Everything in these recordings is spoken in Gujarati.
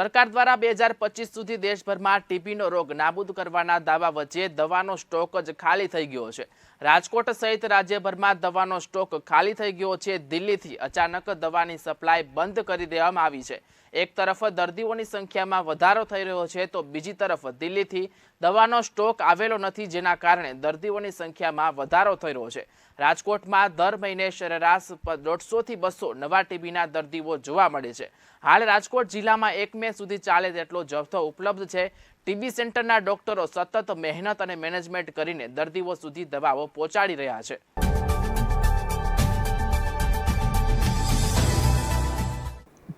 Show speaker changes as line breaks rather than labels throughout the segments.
સરકાર દ્વારા બે હજાર પચીસ સુધી દેશભરમાં ટીબીનો રોગ નાબૂદ કરવાના દાવા વચ્ચે દવાનો સ્ટોક જ ખાલી થઈ ગયો છે. રાજકોટ સહિત રાજ્યભરમાં દવાનો સ્ટોક ખાલી થઈ ગયો છે. દિલ્હીથી અચાનક દવાની સપ્લાય બંધ કરી દેવામાં આવી છે. એક તરફ દર્દીઓની સંખ્યામાં વધારો થઈ રહ્યો છે તો બીજી તરફ દિલ્હીથી દવાનો સ્ટોક આવેલો નથી જેના કારણે દર્દીઓની સંખ્યામાં વધારો થઈ રહ્યો છે. રાજકોટમાં દર મહિને સરેરાશ દોઢસોથી બસો નવા ટીબીના દર્દીઓ જોવા મળે છે. હાલ રાજકોટ જિલ્લામાં એક મે સુધી ચાલે તેટલો જથ્થો ઉપલબ્ધ છે. ટીબી સેન્ટરના ડોક્ટરો સતત મહેનત અને મેનેજમેન્ટ કરીને દર્દીઓ સુધી દવાઓ પહોંચાડી રહ્યા છે.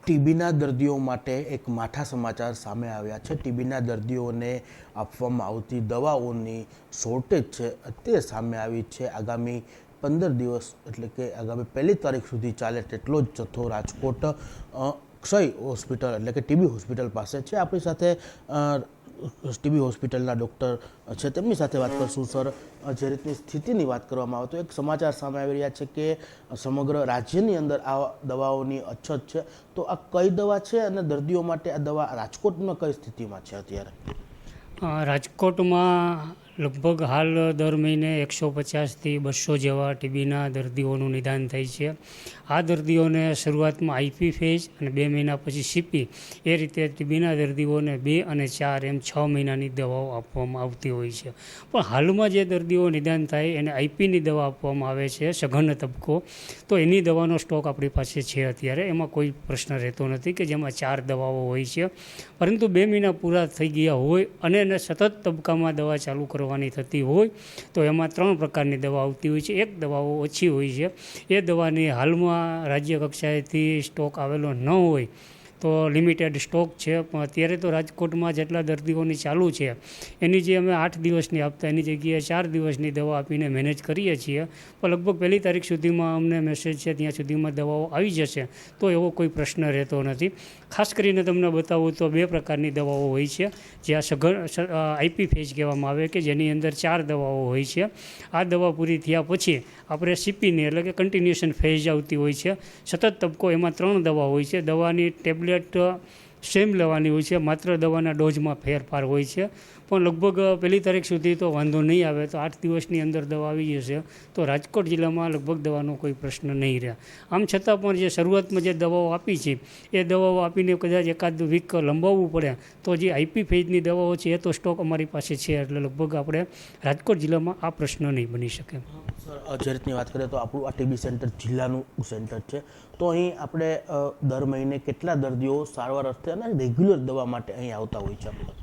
ટીબીના દર્દીઓ માટે એક માઠા સમાચાર સામે આવ્યા છે. ટીબીના દર્દીઓને આપવામાં આવતી દવાઓની શોર્ટેજ છે, તે સામે આવી છે. આગામી પંદર દિવસ એટલે કે આગામી પહેલી તારીખ સુધી ચાલે તેટલો જ જથ્થો રાજકોટ ક્ષય હોસ્પિટલ એટલે કે ટીબી હોસ્પિટલ પાસે છે. આપણી સાથે ટીબી હોસ્પિટલના ડૉક્ટર છે, તેમની સાથે વાત કરશું, સર. જે રીતની સ્થિતિની વાત કરવામાં આવે તો એક સમાચાર સામે આવી રહ્યા છે કે સમગ્ર રાજ્યની અંદર આ દવાઓની અછત છે. તો આ કઈ દવા છે અને દર્દીઓ માટે આ દવા રાજકોટમાં કઈ સ્થિતિમાં છે અત્યારે?
રાજકોટમાં લગભગ હાલ દર મહિને એકસો પચાસથી બસો જેવા ટીબીના દર્દીઓનું નિદાન થાય છે. આ દર્દીઓને શરૂઆતમાં આઈપી ફેઝ અને બે મહિના પછી સીપી એ રીતે ટીબીના દર્દીઓને બે અને ચાર એમ છ મહિનાની દવાઓ આપવામાં આવતી હોય છે. પણ હાલમાં જે દર્દીઓ નિદાન થાય એને આઈપીની દવા આપવામાં આવે છે, સઘન તબક્કો તો એની દવાનો સ્ટોક આપણી પાસે છે અત્યારે. એમાં કોઈ પ્રશ્ન રહેતો નથી કે જેમાં ચાર દવાઓ હોય છે. પરંતુ બે મહિના પૂરા થઈ ગયા હોય અને એને સતત તબક્કામાં દવા ચાલુ કરવાની થતી હોય, તો એમાં ત્રણ પ્રકારની દવા આવતી હોય છે. એક દવાઓ ઓછી હોય છે. એ દવાની હાલમાં રાજ્ય કક્ષાએથી સ્ટોક આવેલો ન હોય તો લિમિટેડ સ્ટોક છે. પણ અત્યારે તો રાજકોટમાં જેટલા દર્દીઓની ચાલુ છે, એની જે અમે આઠ દિવસની આપતા એની જગ્યાએ ચાર દિવસની દવા આપીને મેનેજ કરીએ છીએ. પણ લગભગ પહેલી તારીખ સુધીમાં અમને મેસેજ છે, ત્યાં સુધીમાં દવાઓ આવી જશે. તો એવો કોઈ પ્રશ્ન રહેતો નથી. ખાસ કરીને તમને બતાવું તો બે પ્રકારની દવાઓ હોય છે, જે આ સઘન આઈપી ફેજ કહેવામાં આવે કે જેની અંદર ચાર દવાઓ હોય છે. આ દવા પૂરી થયા પછી આપણે સીપીની એટલે કે કન્ટિન્યુએશન ફેજ આવતી હોય છે. સતત તબક્કો એમાં ત્રણ દવા હોય છે. દવાની ટેબ્લેટ সিলেট સેમ લેવાની હોય છે? માત્ર દવાના ડોઝમાં ફેરફાર હોય છે. પણ લગભગ પહેલી તારીખ સુધી તો વાંધો નહીં આવે. તો આઠ દિવસની અંદર દવા આવી જશે. તો રાજકોટ જિલ્લામાં લગભગ દવાનો કોઈ પ્રશ્ન નહીં રહે આમ છતાં પણ જે શરૂઆતમાં જે દવાઓ આપી છે, એ દવાઓ આપીને કદાચ એકાદ વીક લંબાવવું પડે તો જે આઈપી ફેજની દવાઓ છે, એ તો સ્ટોક અમારી પાસે છે. એટલે લગભગ આપણે રાજકોટ જિલ્લામાં આ પ્રશ્ન નહીં બની શકે.
સર જે વાત કરીએ તો આપણું આ ટીબી સેન્ટર જિલ્લાનું સેન્ટર છે. તો અહીં આપણે દર મહિને કેટલા દર્દીઓ સારવાર અર્થે અને રેગ્યુલર દવા માટે અહીં આવતા હોય છે આપણી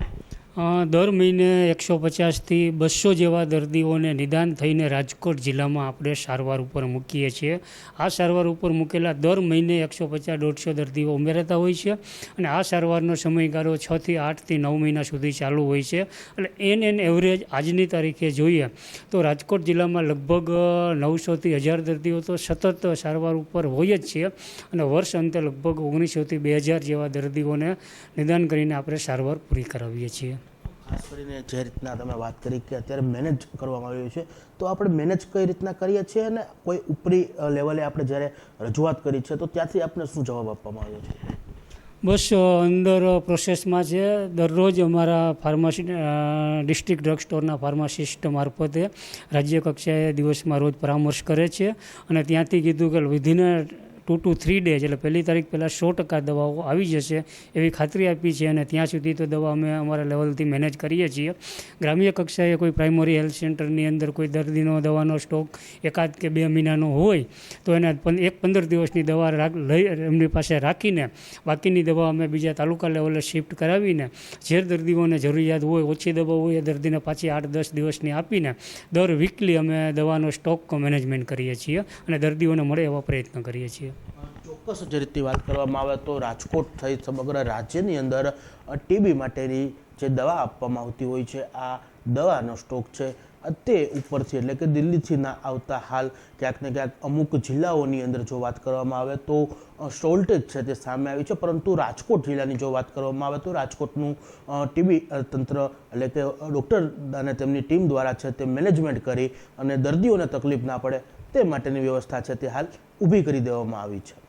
દર મહિને એકસો પચાસથી બસો જેવા દર્દીઓને નિદાન થઈને રાજકોટ જિલ્લામાં આપણે સારવાર ઉપર મૂકીએ છીએ. આ સારવાર ઉપર મૂકેલા દર મહિને એકસો પચાસ દોઢસો દર્દીઓ ઉમેરાતા હોય છે અને આ સારવારનો સમયગાળો છથી આઠથી નવ મહિના સુધી ચાલુ હોય છે. એટલે એન એન એવરેજ આજની તારીખે જોઈએ તો રાજકોટ જિલ્લામાં લગભગ નવસોથી હજાર દર્દીઓ તો સતત સારવાર ઉપર હોય જ છે અને વર્ષ અંતે લગભગ ઓગણીસોથી બે હજાર જેવા દર્દીઓને નિદાન કરીને આપણે સારવાર પૂરી કરાવીએ છીએ.
ખાસ કરીને જે રીતના તમે વાત કરી કે અત્યારે મેનેજ કરવામાં આવ્યું છે, તો આપણે મેનેજ કઈ રીતના કરીએ છીએ અને કોઈ ઉપરી લેવલે આપણે જ્યારે રજૂઆત કરી છે, તો ત્યાંથી આપને શું જવાબ આપવામાં આવ્યો છે?
બસ અંદર પ્રોસેસમાં છે. દરરોજ અમારા ફાર્માસી ડિસ્ટ્રિક્ટ ડ્રગ સ્ટોરના ફાર્માસિસ્ટ મારફતે રાજ્ય કક્ષાએ દિવસમાં રોજ પરામર્શ કરે છે. અને ત્યાંથી કીધું કે within two to three days એટલે પહેલી તારીખ પહેલાં સો ટકા દવાઓ આવી જશે એવી ખાતરી આપી છે અને ત્યાં સુધી તો દવા અમે અમારા લેવલથી મેનેજ કરીએ છીએ. ગ્રામ્ય કક્ષાએ કોઈ પ્રાઇમરી હેલ્થ સેન્ટરની અંદર કોઈ દર્દીનો દવાનો સ્ટોક એકાદ કે બે મહિનાનો હોય, તો એને એક પંદર દિવસની દવા રાખ, લઈ, એમની પાસે રાખીને બાકીની દવા અમે બીજા તાલુકા લેવલે શિફ્ટ કરાવીને જે દર્દીઓને જરૂરિયાત હોય, ઓછી દવા હોય એ દર્દીને પાછી આઠ દસ દિવસની આપીને દર વીકલી અમે દવાનો સ્ટોક મેનેજમેન્ટ કરીએ છીએ અને દર્દીઓને મળે એવા પ્રયત્ન કરીએ છીએ.
ચોક્કસ જે રીતની વાત કરવામાં આવે તો રાજકોટ સહિત સમગ્ર રાજ્યની અંદર ટીબી માટેની જે દવા આપવામાં આવતી હોય છે, આ દવાનો સ્ટોક છે તે ઉપરથી એટલે કે દિલ્હીથી ના આવતા હાલ ક્યાંક ને ક્યાંક અમુક જિલ્લાઓની અંદર જો વાત કરવામાં આવે તો શોર્ટેજ છે તે સામે આવી છે, પરંતુ રાજકોટ જિલ્લાની જો વાત કરવામાં આવે તો રાજકોટનું ટીબી તંત્ર એટલે કે ડૉક્ટર અને તેમની ટીમ દ્વારા છે તે મેનેજમેન્ટ કરી અને દર્દીઓને તકલીફ ના પડે તે માટેની વ્યવસ્થા છે તે હાલ ઊભી કરી દેવામાં આવી છે.